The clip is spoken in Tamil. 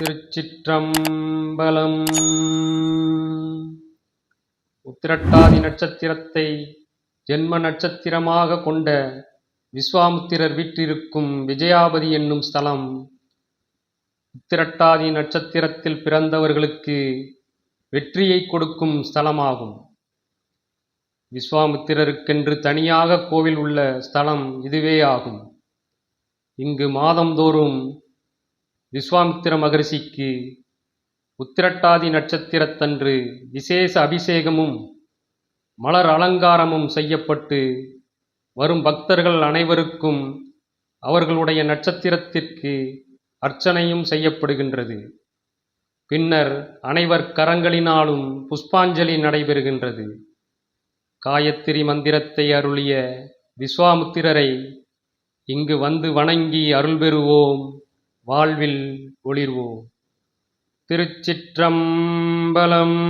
திருச்சிற்றம்பலம். உத்திரட்டாதி நட்சத்திரத்தை ஜென்ம நட்சத்திரமாக கொண்ட விஸ்வாமுத்திரர் வீற்றிருக்கும் விஜயாபதி என்னும் ஸ்தலம். உத்திரட்டாதி நட்சத்திரத்தில் பிறந்தவர்களுக்கு வெற்றியை கொடுக்கும் ஸ்தலமாகும். விஸ்வாமித்திரருக்கென்று தனியாக கோவில் உள்ள ஸ்தலம் இதுவே ஆகும். இங்கு மாதந்தோறும் விஸ்வாமித்திர மகரிஷிக்கு உத்திரட்டாதி நட்சத்திரத்தன்று விசேஷ அபிஷேகமும் மலர் அலங்காரமும் செய்யப்பட்டு வரும் பக்தர்கள் அனைவருக்கும் அவர்களுடைய நட்சத்திரத்திற்கு அர்ச்சனையும் செய்யப்படுகின்றது. பின்னர் அனைவர் கரங்களினாலும் புஷ்பாஞ்சலி நடைபெறுகின்றது. காயத்திரி மந்திரத்தை அருளிய விஸ்வாமுத்திரரை இங்கு வந்து வணங்கி அருள் பெறுவோம் வாழ்வில் ஒளிர்வோம். திருச்சிற்றம்பலம்